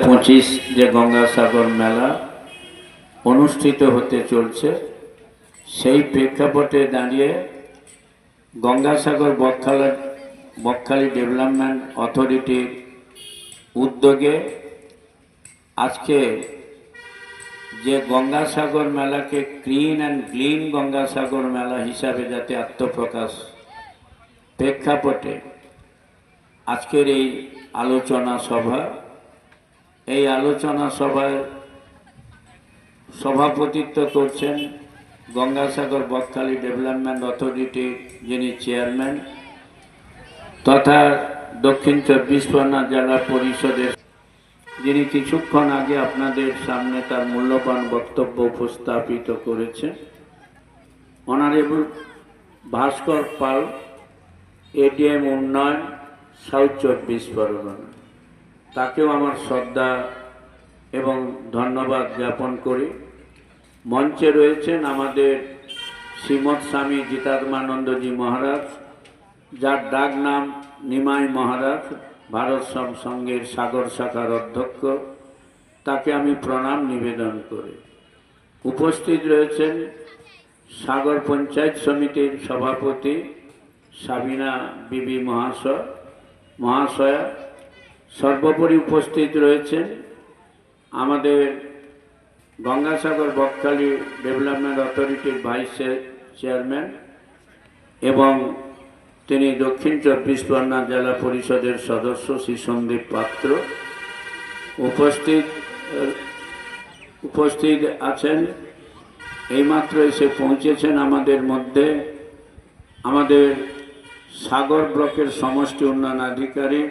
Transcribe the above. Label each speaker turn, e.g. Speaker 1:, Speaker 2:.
Speaker 1: পঁচিশ যে গঙ্গাসাগর মেলা অনুষ্ঠিত হতে চলছে, সেই প্রেক্ষাপটে দাঁড়িয়ে গঙ্গাসাগর বকখালা বকখালি ডেভেলপমেন্ট অথরিটির উদ্যোগে আজকে যে গঙ্গাসাগর মেলাকে ক্লিন অ্যান্ড গ্লিন গঙ্গাসাগর মেলা হিসাবে যাতে আত্মপ্রকাশ প্রেক্ষাপটে আজকের এই আলোচনা সভা এই আলোচনা সভায় সভাপতিত্ব করছেন গঙ্গাসাগর বকখালি ডেভেলপমেন্ট অথরিটির যিনি চেয়ারম্যান তথা দক্ষিণ চব্বিশ পরগনা জেলা পরিষদের যিনি কিছুক্ষণ আগে আপনাদের সামনে তার মূল্যবান বক্তব্য উপস্থাপিত করেছেন। অনারেবল ভাস্কর পাল, এডিএম উন্নয়ন, সাউথ চব্বিশ পরগনা। তাকেও আমার শ্রদ্ধা এবং ধন্যবাদ জ্ঞাপন করি। মঞ্চে রয়েছেন আমাদের শ্রীমৎ স্বামী জিতাত্মানন্দজি মহারাজ, যার ডাক নাম নিমাই মহারাজ, ভারত সংঘের সাগর শাখার অধ্যক্ষ। তাকে আমি প্রণাম নিবেদন করি। উপস্থিত রয়েছেন সাগর পঞ্চায়েত সমিতির সভাপতি সাবিনা বিবি মহাশয়, মহাশয়া সর্বোপরি উপস্থিত রয়েছেন আমাদের গঙ্গাসাগর বকখালি ডেভেলপমেন্ট অথরিটির ভাইস চেয়ারম্যান এবং তিনি দক্ষিণ চব্বিশ পরগনা জেলা পরিষদের সদস্য শ্রী সন্দীপ পাত্র। উপস্থিত উপস্থিত আছেন। এইমাত্র এসে পৌঁছেছেন আমাদের মধ্যে আমাদের সাগর ব্লকের সমষ্টি উন্নয়ন আধিকারিক